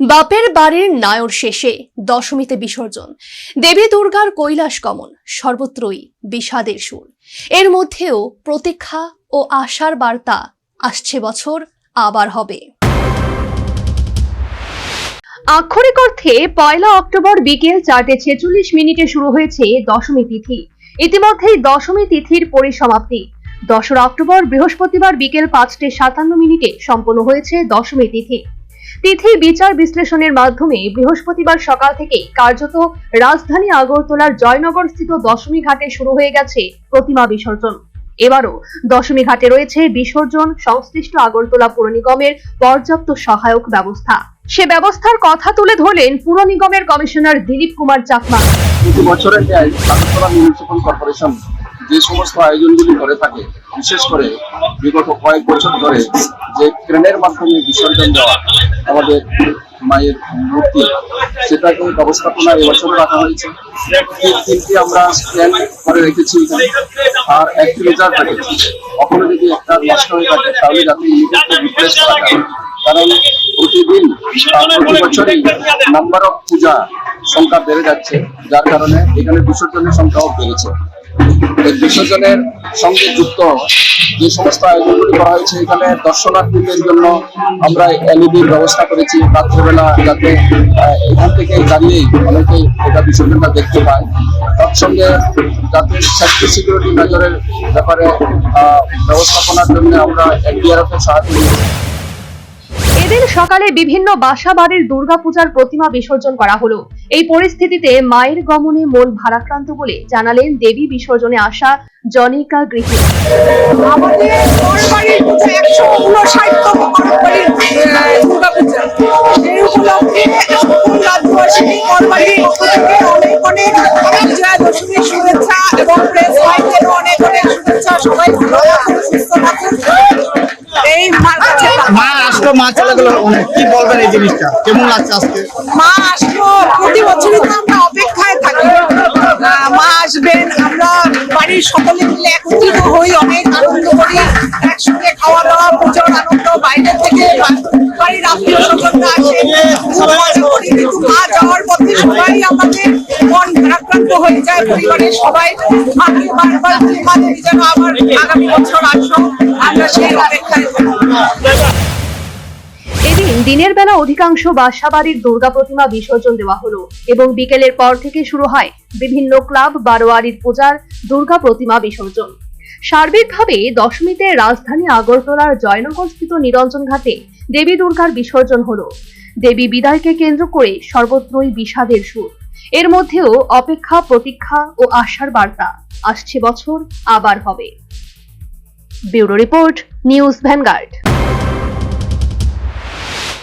বাপের বাড়ির নায়র শেষে দশমীতে বিসর্জন। দেবী দুর্গার কৈলাস গমন, সর্বত্রই বিষাদের সুর। এর মধ্যেও প্রতীক্ষা ও আশার বার্তা, আসছে বছর, আবার হবে। আক্ষরিক অর্থে, পয়লা অক্টোবর বিকেল চারটে ছেচল্লিশ মিনিটে শুরু হয়েছে দশমী তিথি। ইতিমধ্যেই দশমী তিথির পরিসমাপ্তি। দশরা অক্টোবর বৃহস্পতিবার বিকেল পাঁচটে সাতান্ন মিনিটে সম্পন্ন হয়েছে দশমী তিথি। তিথি বিচার বিশ্লেষণের মাধ্যমে বৃহস্পতিবার সকাল থেকে কার্যত রাজধানী আগরতলার জয়নগর স্থিত দশমী ঘাটে শুরু হয়ে গেছে প্রতিমা বিসর্জন। এবারও দশমী ঘাটে রয়েছে বিসর্জন, সংশ্লিষ্ট আগরতলা পুর নিগমের পর্যাপ্ত সহায়ক ব্যবস্থা। সে ব্যবস্থার কথা তুলে ধরলেন পুর নিগমের কমিশনার দিলীপ কুমার চাকমা। প্রতি ন্যায় আগরতলা মিউনিসিপাল কর্পোরেশন যে সমস্ত আয়োজনগুলি করে থাকে, বিশেষ করে বিগত কয়েক বছর ধরে যে ক্রেনের মাধ্যমে বিসর্জন দেওয়া আমাদের মায়ের মূর্তি সেটাকে ব্যবস্থাপনা এবছর রাখা হয়েছে। তিন- তিনটি আমরা স্ক্যান করে রেখেছি আর একটি রেজাল্ট রেখেছি কখনো যদি একটা নষ্ট হয়ে থাকে, তাহলে যাতে ইমিডিয়েটলি রিপ্লেস করা যায়। কারণ প্রতিদিন প্রতি বছরই নাম্বার অফ পূজা সংখ্যা বেড়ে যাচ্ছে, যার কারণে এখানে বিসর্জনের সংখ্যাও বেড়েছে। এই বিসর্জনের সঙ্গে যুক্ত যে সমস্ত আয়োজনগুলি করা হয়েছে এখানে দর্শনার্থীদের জন্য আমরা এলইডির ব্যবস্থা করেছি রাত্রেবেলা যাতে এখান থেকে দাঁড়িয়েই অনেকে এটা বিসর্জনটা দেখতে পায়। তার সঙ্গে যাতে সেফটি সিকিউরিটি মেজরের ব্যাপারে ব্যবস্থাপনার জন্য আমরা এনডিআরএফ এর সাহায্য নিয়েছি এদিন সকালে বিভিন্ন বাসা বাড়ির দুর্গাপূজার প্রতিমা বিসর্জন করা হলো। এই পরিস্থিতিতে মায়ের গমনে মন ভারাক্রান্ত বলে জানালেন দেবী বিসর্জনে আসা জনিকা গৃহী শুভেচ্ছা এবং প্রেস অনেক অনেক শুভেচ্ছা সবাই মা আসলো মা চলে গেল অনেক কি বলবেন এই জিনিসটা? কেমন লাগছে আজকে? মা আসলো, প্রতি বছরই তো আমরা অপেক্ষায় থাকি। মা আসবেন, আমরা বাড়ির সকলে মিলে একত্রিত হই, অনেক আনন্দ করি, একসঙ্গে খাওয়া দাওয়া পুজোর আনন্দ বাইরে থেকে বাড়ির আত্মীয় স্বজনরা আসে। কিন্তু মা যাওয়ার পথে সবাই আমাদের মন ভারাক্রান্ত হয়ে যায়, পরিবারের সবাই। মাকে বারবার মা দেবী যেন আবার আগামী বছর আসো, আমরা সেই অপেক্ষায় থাকি। এদিন দিনের বেলা অধিকাংশ বাসাবাড়ির দুর্গা প্রতিমা বিসর্জন দেওয়া হলো এবং বিকেলের পর থেকে শুরু হয় বিভিন্ন ক্লাব, বারোয়ারির পূজার দুর্গা প্রতিমা বিসর্জন। সার্বিকভাবে দশমীতে রাজধানী আগরতলার জয়নগরস্থিত নিরঞ্জন ঘাটে দেবী দুর্গার বিসর্জন হলো। দেবী বিদায়কে কেন্দ্র করে সর্বত্রই বিষাদের সুর। এর মধ্যেও অপেক্ষা, প্রতীক্ষা ও আশার বার্তা। আসছে বছর, আবার হবে। Bureau report, News Vanguard.